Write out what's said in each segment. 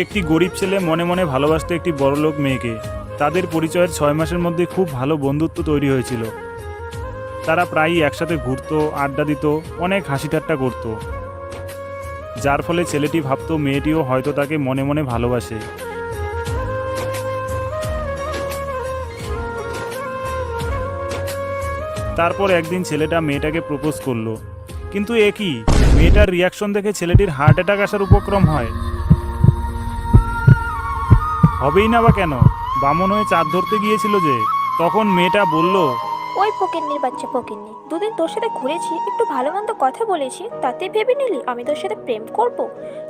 একটি গরিব ছেলে মনে মনে ভালোবাসত একটি বড়লোক মেয়েকে। তাদের পরিচয়ের ছয় মাসের মধ্যে খুব ভালো বন্ধুত্ব তৈরি হয়েছিল। তারা প্রায়ই একসাথে ঘুরত, আড্ডা দিত, অনেক হাসি ঠাট্টা করত। যার ফলে ছেলেটি ভাবতো মেয়েটিও হয়তো তাকে মনে মনে ভালোবাসে। তারপর একদিন ছেলেটা মেয়েটাকে প্রপোজ করল। কিন্তু একই মেয়েটার রিয়াকশন দেখে ছেলেটির হার্ট অ্যাটাক আসার উপক্রম হয়। হবেই না বা কেন? বামন হয়ে চাঁদ ধরতে গিয়েছিল যে, তখন মেয়েটা বলল, ওই ফকিন্নির বাচ্চা ফকিন্নি, দুদিন তোর সাথে ঘুরেছি, একটু ভালো মন্দ কথা বলেছি তাতে ভেবে নিলি আমি তোর সাথে প্রেম করব?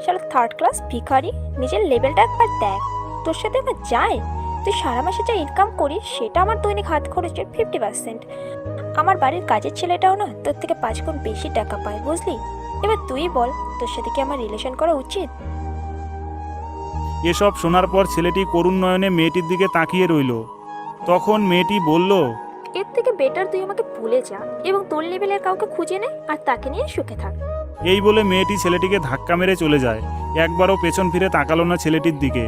শালা থার্ড ক্লাস ভিখারি, নিজের লেভেলটা একবার দেখ। তোর সাথে আমার যায়? তুই সারা মাসে যা ইনকাম করিস, সেটা আমার দৈনিক হাত খরচের ফিফটি পার্সেন্ট আমার বাড়ির কাজের ছেলেটাও না, তোর থেকে পাঁচ গুণ বেশি টাকা পায়, বুঝলি? এবার তুই বল, তোর সাথে কি আমার রিলেশন করা উচিত? এসব শোনার পর ছেলেটি করুণ নয়নে মেয়েটির দিকে তাকিয়ে রইল। তখন মেয়েটি বলল এর থেকে বেটার তুই আমাকে ভুলে যা এবং তোর লেভেলের কাউকে খুঁজে নে আর তাকে নিয়ে সুখে থাক। এই বলে মেয়েটি ছেলেটিকে ধাক্কা মেরে চলে যায়। একবারও পেছন ফিরে তাকালো না ছেলেটির দিকে।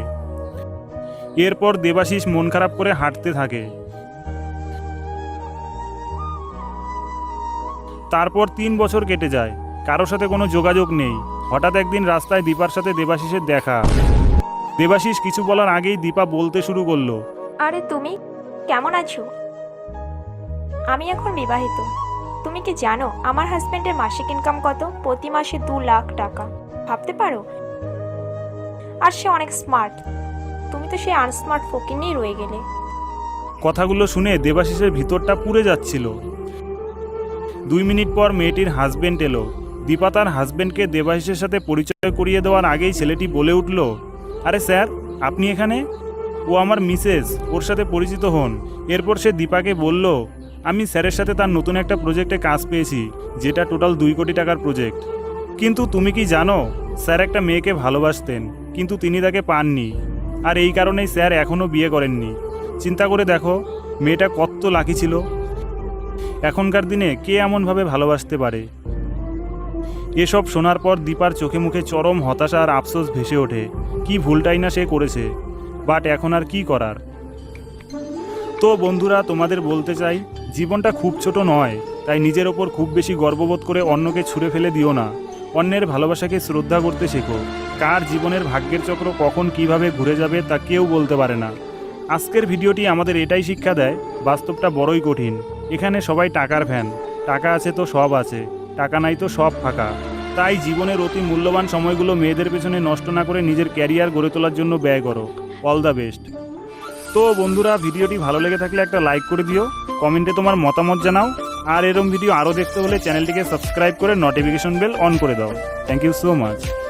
এরপর দেবাশিস মন খারাপ করে হাঁটতে থাকে। তারপর তিন বছর কেটে যায়। কারোর সাথে কোনো যোগাযোগ নেই। হঠাৎ একদিন রাস্তায় দীপার সাথে দেবাশিসের দেখা। দেবাশিস কিছু বলার আগেই দীপা বলতে শুরু করল। আরে তুমি কেমন আছো? আমি এখন বিবাহিত। তুমি কি জানো আমার হাজবেন্ডের মাসিক ইনকাম কত? প্রতি মাসে দু লাখ টাকা। ভাবতে পারো? আর সে অনেক স্মার্ট তুমি তো সেই আনস্মার্ট ফকিনেই রয়ে গেলে। কথাগুলো শুনে দেবাশিসের ভিতরটা পুড়ে যাচ্ছিল। দুই মিনিট পর মেয়েটির হাজবেন্ড এলো। দীপা তার হাজবেন্ডকে দেবাশিসের সাথে পরিচয় করিয়ে দেওয়ার আগেই ছেলেটি বলে উঠল আরে স্যার, আপনি এখানে? ও আমার মিসেস, ওর সাথে পরিচিত হন। এরপর সে দীপাকে বলল, আমি স্যারের সাথে তার নতুন একটা প্রজেক্টে কাজ পেয়েছি, যেটা টোটাল দুই কোটি টাকার প্রজেক্ট। কিন্তু তুমি কি জানো, স্যার একটা মেয়েকে ভালোবাসতেন, কিন্তু তিনি তাকে পাননি। আর এই কারণেই স্যার এখনও বিয়ে করেননি। চিন্তা করে দেখো, মেয়েটা কত লাকি ছিল। এখনকার দিনে কে এমনভাবে ভালোবাসতে পারে? এসব শোনার পর দীপার চোখে মুখে চরম হতাশা আর আফসোস ভেসে ওঠে। কি ভুলটাই না সে করেছে। বাট এখন আর কি করার? তো বন্ধুরা, তোমাদের বলতে চাই, জীবনটা খুব ছোট নয়, তাই নিজের ওপর খুব বেশি গর্ববোধ করে অন্যকে ছুঁড়ে ফেলে দিও না। অন্যের ভালোবাসাকে শ্রদ্ধা করতে শেখো। কার জীবনের ভাগ্যের চক্র কখন কীভাবে ঘুরে যাবে তা কেউ বলতে পারে না। আজকের ভিডিওটি আমাদের এটাই শিক্ষা দেয়, বাস্তবটা বড়ই কঠিন। এখানে সবাই টাকার ফ্যান টাকা আছে তো সব আছে। টাকা নাই তো সব ফাঁকা। তাই জীবনের অতি মূল্যবান সময়গুলো মেয়েদের পেছনে নষ্ট না করে নিজের ক্যারিয়ার গড়ে তোলার জন্য ব্যয় করো। অল দ্য বেস্ট তো বন্ধুরা, ভিডিওটি ভালো লেগে থাকলে একটা লাইক করে দিও কমেন্টে তোমার মতামত জানাও, আর এরম ভিডিও আরও দেখতে হলে চ্যানেলটিকে সাবস্ক্রাইব করে নোটিফিকেশন বেল অন করে দাও। Thank you so much